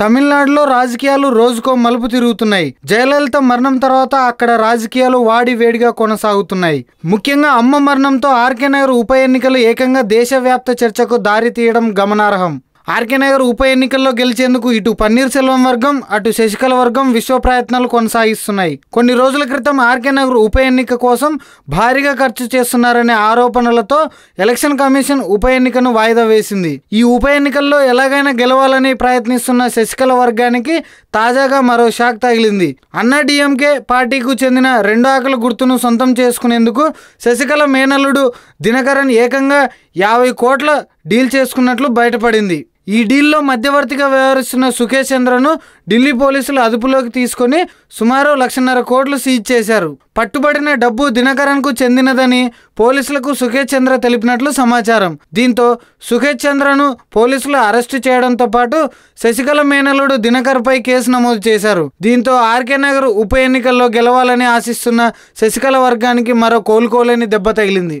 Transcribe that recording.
తమిళనాడులో రాజకీయాలు రోజుకో మలుపు తిరుగుతున్నాయి. జయలలిత మరణం తర్వాత అక్కడ రాజకీయాలు వాడి వేడిగా కొనసాగుతున్నాయి. ముఖ్యంగా అమ్మ మరణంతో ఆర్కే నగర్ ఉప ఎన్నికలు ఏకంగా దేశవ్యాప్త చర్చకు దారి తీయడం గమనార్హం. ఆర్కే నగర్ ఉప ఎన్నికల్లో గెలిచేందుకు ఇటు పన్నీర్ సెల్వం వర్గం అటు శశికళ వర్గం విశ్వ ప్రయత్నాలు కొనసాగిస్తున్నాయి. కొన్ని రోజుల క్రితం ఆర్కే నగర్ ఉప ఎన్నిక కోసం భారీగా ఖర్చు చేస్తున్నారనే ఆరోపణలతో ఎలక్షన్ కమిషన్ ఉప ఎన్నికను వాయిదా వేసింది. ఈ ఉప ఎన్నికల్లో ఎలాగైనా గెలవాలని ప్రయత్నిస్తున్న శశికళ వర్గానికి తాజాగా మరో షాక్ తగిలింది. అన్నా డిఎంకే పార్టీకు చెందిన రెండు ఆకలి గుర్తును సొంతం చేసుకునేందుకు శశికళ మేనల్లుడు దినకరన్ ఏకంగా యాభై కోట్ల డీల్ చేసుకున్నట్లు బయటపడింది. ఈ డీల్లో మధ్యవర్తిగా వ్యవహరిస్తున్న సుఖేష్ చంద్రను ఢిల్లీ పోలీసులు అదుపులోకి తీసుకొని సుమారు లక్షన్నర కోట్లు సీజ్ చేశారు. పట్టుబడిన డబ్బు దినకరన్కు చెందినదని పోలీసులకు సుఖేష్ చంద్ర తెలిపినట్లు సమాచారం. దీంతో సుఖేష్ చంద్రను పోలీసులు అరెస్టు చేయడంతో పాటు శశికళ మేనలుడు దినకర్పై కేసు నమోదు చేశారు. దీంతో ఆర్కే నగర్ ఉప ఎన్నికల్లో గెలవాలని ఆశిస్తున్న శశికళ వర్గానికి మరో కోలుకోలేని దెబ్బ తగిలింది.